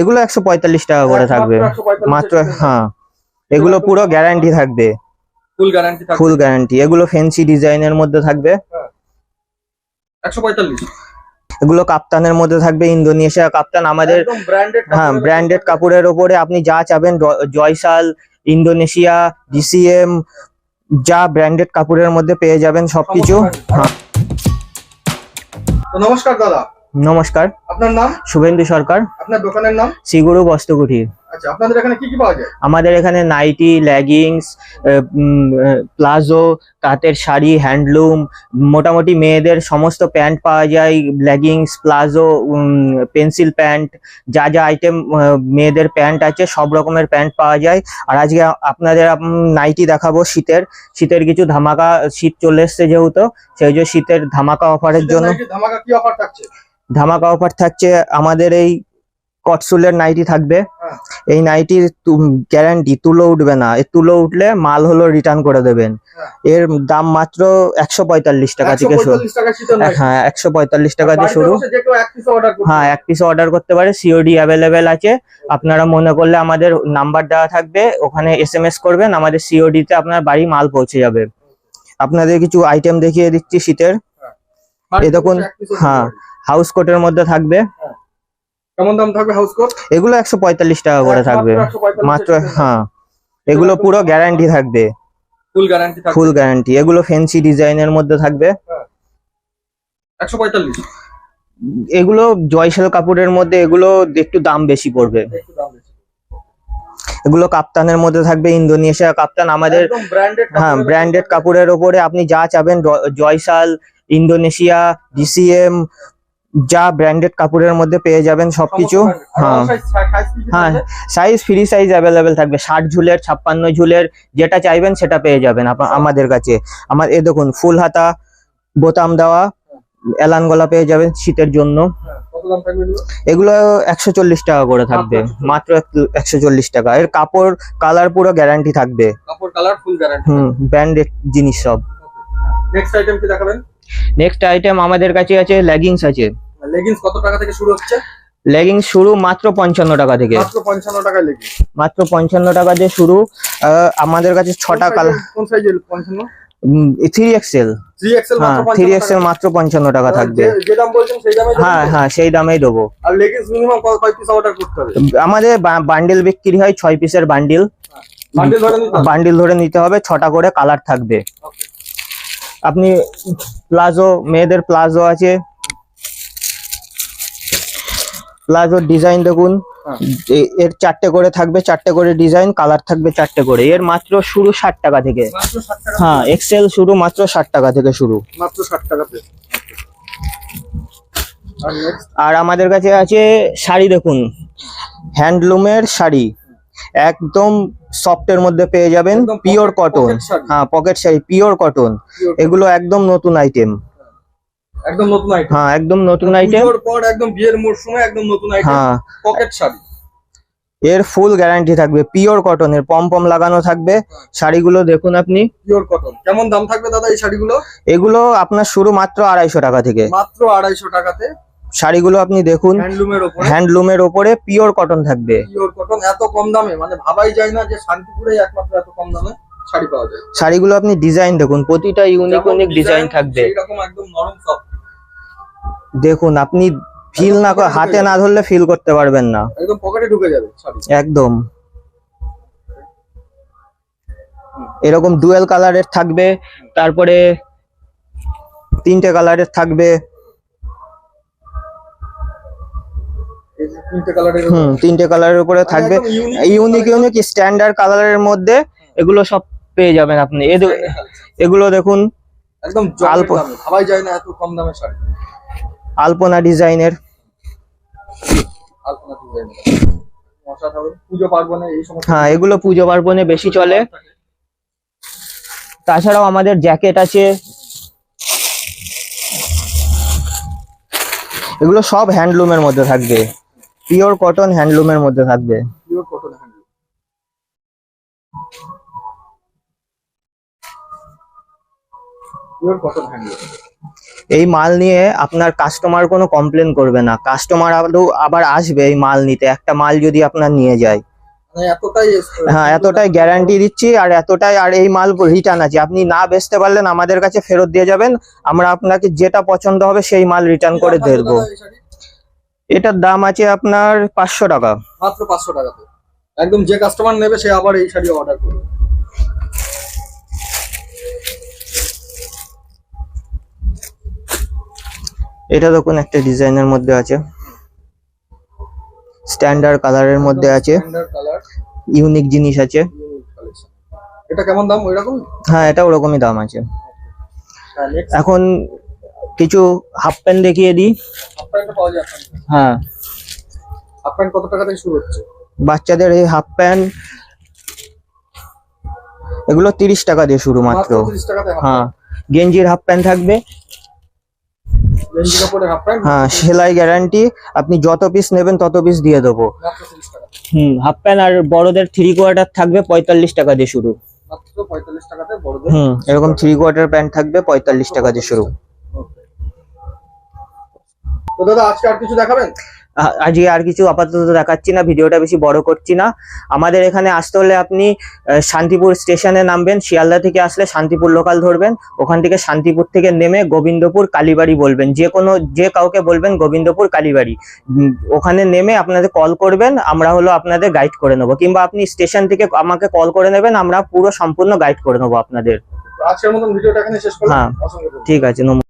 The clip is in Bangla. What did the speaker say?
এগুলো একশো পঁয়তাল্লিশ টাকা করে থাকবে। মাত্র হ্যাঁ। এগুলো পুরো গ্যারান্টি থাকবে। ফুল গ্যারান্টি ফুল গ্যারান্টি এগুলো ফেন্সি ডিজাইনের মধ্যে থাকবে। এগুলো কাপ্তানের মধ্যে থাকবে ইন্দোনেশিয়া কাপ্তান। আমাদের হ্যাঁ ব্র্যান্ডেড কাপড়ের ওপরে আপনি যা চাবেন জয়সাল ইন্দোনেশিয়া ডিসিএম যা ব্র্যান্ডেড কাপড়ের মধ্যে পেয়ে যাবেন সবকিছু। হ্যাঁ। নমস্কার দাদা। নমস্কার। আপনার নাম? শুভেন্দু সরকার। আপনার দোকানের নাম? শ্রীগুরু বস্ত্রকুটির আচ্ছা আপনাদের এখানে কি কি পাওয়া যায়? আমাদের এখানে নাইটি লেগিংস প্লাজো তাঁতের শাড়ি হ্যান্ডলুম মোটামুটি মেয়েদের সমস্ত প্যান্ট পাওয়া যায় লেগিংস প্লাজো পেন্সিল প্যান্ট যা যা আইটেম মেয়েদের প্যান্ট আছে সব রকমের প্যান্ট পাওয়া যায়। আর আজকে আপনাদের নাইটি দেখাবো শীতের। শীতের কিছু ধামাকা শীত চলে এসছে যেহেতু সেই জন্য শীতের ধামাকা অফারের জন্য। ধামাকা কি অফার থাকছে? ধামাকা অফার থাকছে আমাদের এই কটসুলের নাইটি থাকবে। এই নাইটির গ্যারান্টি তুলো উঠবে না। এই তুলো উঠলে মাল হলো রিটার্ন করে দেবেন। এর দাম মাত্র একশো পঁয়তাল্লিশ টাকা থেকে শুরু। 145 টাকা শীতের নাইটি হ্যাঁ একশো পঁয়তাল্লিশ টাকা দিয়ে শুরু। হ্যাঁ এক পিস অর্ডার করতে পারে সিওডি অ্যাভেলেবেল আছে। আপনারা মনে করলে আমাদের নাম্বার দেওয়া থাকবে ওখানে এস এম এস করবেন আমাদের সিওডি তে আপনার বাড়ি মাল পৌঁছে যাবে। আপনাদের কিছু আইটেম দেখিয়ে দিচ্ছি শীতের। এ দেখুন, হ্যাঁ। হাউস কোটের মধ্যে থাকবে। কেমন দাম থাকবে হাউস কোট এগুলো একশো পঁয়তাল্লিশ টাকা করে থাকবে। মাত্র হ্যাঁ। এগুলো পুরো গ্যারান্টি থাকবে। ফুল গ্যারান্টি থাকবে। ফুল গ্যারান্টি এগুলো ফেন্সি ডিজাইনের মধ্যে থাকবে। একশো পঁয়তাল্লিশ। এগুলো জয়সাল কাপড়ের মধ্যে এগুলো একটু দাম বেশি পড়বে। এগুলো কাপ্তানের মধ্যে থাকবে ইন্দোনেশিয়া কাপ্তান। আমাদের হ্যাঁ ব্র্যান্ডেড কাপড়ের ওপরে আপনি যা চাবেন জয়সাল ইন্দোনেশিয়া ডিসিএম যা ব্র্যান্ডেড কাপড়ের মধ্যে পেয়ে যাবেন সবকিছু। হ্যাঁ। হ্যাঁ সাইজ ফ্রি সাইজ অ্যাভেলেবেল থাকবে। ষাট ঝুলের ছাপ্পান্ন ঝুলের যেটা চাইবেন সেটা পেয়ে যাবেন আপা- আমাদের কাছে। আমার এ দেখুন ফুল হাতা বোতাম দেওয়া এলান গলা পেয়ে যাবেন শীতের জন্য। থাকবে এগুলো? এগুলো একশো চল্লিশ টাকা করে থাকবে। মাত্র একশো চল্লিশ টাকা। এর কাপড় কালার পুরো গ্যারান্টি থাকবে। কাপড় কালার ফুল গ্যারান্টি হুম ব্র্যান্ডেড জিনিস সব। নেক্সট আইটেম কি দেখাবেন? নেক্সট আইটেম আমাদের কাছে আছে লেগিংস আছে। লেগিংস কত টাকা থেকে শুরু হচ্ছে? লেগিংস শুরু মাত্র পঞ্চান্ন টাকা থেকে। মাত্র পঞ্চান্ন টাকায় লেগিংস মাত্র পঞ্চান্ন টাকা দিয়ে শুরু। আমাদের কাছে ছটা কালার। কোন সাইজের পঞ্চান্ন? থ্রি এক্সেল থ্রি এক্সেল মাত্র থ্রি 55 এক্সেল মাত্র পঞ্চান্ন টাকা থাকবে। যে- যে দাম বলছেন সেই দামে হ্যাঁ হ্যাঁ সেই দামেই দেবো। আর লেগিংস মিনিমাম কয় পিস অর্ডার করতে হবে? আমাদের বান্ডিল বিক্রি হয় ছয় পিসের বান্ডিল বান্ডেল ধরে নিতে হবে। ছটা করে কালার থাকবে. আপনি প্লাজো মেয়েদের প্লাজো আছে। প্লাজোর ডিজাইন দেখুন। হ্যাঁ। এর চারটে করে থাকবে চারটে করে ডিজাইন কালার থাকবে চারটে করে। এর মাত্র শুরু ষাট টাকা থেকে। টাকা হ্যাঁ এক্সেল শুরু মাত্র ষাট টাকা থেকে শুরু। মাত্র ষাট নেক্সট আর আমাদের কাছে আছে শাড়ি দেখুন। হ্যান্ডলুমের শাড়ি। একদম সফটের মধ্যে পেয়ে যাবেন পিওর কটন হ্যাঁ পকেট শাড়ি পিওর কটন এগুলো একদম নতুন আইটেম একদম নতুন আইটেম হ্যাঁ একদম নতুন আইটেম পর একদম বিয়ের মরশুমে একদম নতুন আইটেম হ্যাঁ। পকেট শাড়ি। এর ফুল গ্যারান্টি থাকবে পিওর কটনের পম পম লাগানো থাকবে। শাড়িগুলো দেখুন আপনি। পিওর কটন কেমন দাম থাকবে দাদা এই শাড়িগুলো? এগুলো আপনার শুরু মাত্র আড়াইশো টাকা থেকে। মাত্র আড়াইশো টাকাতে। শাড়িগুলো আপনি দেখুন। হ্যান্ডলুমের ওপরে। পিওর কটন থাকবে। পিওর কটন এত কম দামে মানে ভাবাই যায় না যে শান্তিপুরে একমাত্র এত কম দামে শাড়ি পাওয়া যায়। শাড়িগুলো আপনি ডিজাইন দেখুন প্রতিটা ইউনিক ইউনিক ডিজাইন থাকবে। এইরকম একদম নরম সফট দেখুন আপনি ফিল না করে- হাতে না ধরলে ফিল করতে পারবেন না। একদম পকেটে ঢুকে যাবে শাড়ি। একদম। এরকম ডুয়েল কালারের থাকবে তারপরে তিনটে কালারের থাকবে এই যে তিনটে কালারের হুম তিনটে কালারের উপরে থাকবে। ইউনিক ইউনিক স্ট্যান্ডার্ড কালারের মধ্যে এগুলো সব পেয়ে যাবেন আপনি। এ এগুলো দেখুন একদম অল্প। অল্প দামে ভাবাই যায় না এত কম দামে শাড়ি আলপনা ডিজাইনের। আলপনা হ্যাঁ এগুলো পুজো পার্বণে বেশি চলে। তাছাড়াও আমাদের জ্যাকেট আছে। এগুলো সব হ্যান্ডলুমের মধ্যে থাকবে। পিওর কটন হ্যান্ডলুমের মধ্যে থাকবে। Pure cotton handloom pure cotton handloom এই মাল নিয়ে আপনার কাস্টমার কোনো কমপ্লেন করবে না। কাস্টমার আবার আসবে এই মাল নিতে। একটা মাল যদি আপনার নিয়ে যায়। মানে হ্যাঁ এতটাই গ্যারান্টি দিচ্ছি আর এতটাই আর এই মাল রিটার্ন আছে। আপনি না বেচতে পারলেন আমাদের কাছে ফেরত দিয়ে যাবেন। আমরা আপনাকে যেটা পছন্দ হবে সেই মাল রিটার্ন করে দেবো? এটার দাম আছে আপনার পাঁচশো টাকা। মাত্র পাঁচশো টাকাতে একদম যে কাস্টমার নেবে সে আবার এই শাড়ি অর্ডার করবে। এটা দেখুন একটা ডিজাইনের মধ্যে আছে। স্ট্যান্ডার্ড কালারের মধ্যে আছে। ইউনিক জিনিস আছে। এটা কেমন দাম ওইরকম? হ্যাঁ এটা ওরকমই দাম আছে। হ্যাঁ এখন কিছু হাফ প্যান্ট দেখিয়ে দিই। হ্যাঁ। হাফ প্যান্ট কত টাকা থেকে শুরু হচ্ছে? বাচ্চাদের এই হাফ প্যান্ট এগুলো তিরিশ টাকা দিয়ে শুরু মাত্র হ্যাঁ। গেঞ্জির হাফ প্যান্ট থাকবে। হ্যাঁ সেলাই গ্যারান্টি আপনি যত পিস নেবেন তত পিস দিয়ে দেবো। হুম হাফ প্যান্ট আর বড়দের থ্রি কোয়ার্টার থাকবে পঁয়তাল্লিশ টাকা দিয়ে শুরু। হুম এরকম থ্রি কোয়ার্টার প্যান্ট থাকবে পঁয়তাল্লিশ টাকা দিয়ে শুরু. তো দাদা আজকে আর কিছু দেখাবেন? আজকে আর কিছু আপাতত দেখাচ্ছি না ভিডিওটা বেশি বড় করছি না। আমাদের এখানে আসতে হলে আপনি শান্তিপুর স্টেশনে নামবেন শিয়ালদা থেকে আসলে শান্তিপুর লোকাল ধরবেন। ওখান থেকে শান্তিপুর থেকে নেমে গোবিন্দপুর কালীবাড়ি বলবেন। যে কোনো যে কাউকে বলবেন গোবিন্দপুর কালীবাড়ি। ওখানে নেমে আপনাদের কল করবেন আমরা হলো আপনাদের গাইড করে নেব। কিংবা আপনি স্টেশন থেকে আমাকে কল করে নেবেন আমরা পুরো সম্পূর্ণ গাইড করে নেব আপনাদের। আজকের মতন ভিডিওটা এখানে শেষ করলাম। হ্যাঁ। ঠিক আছে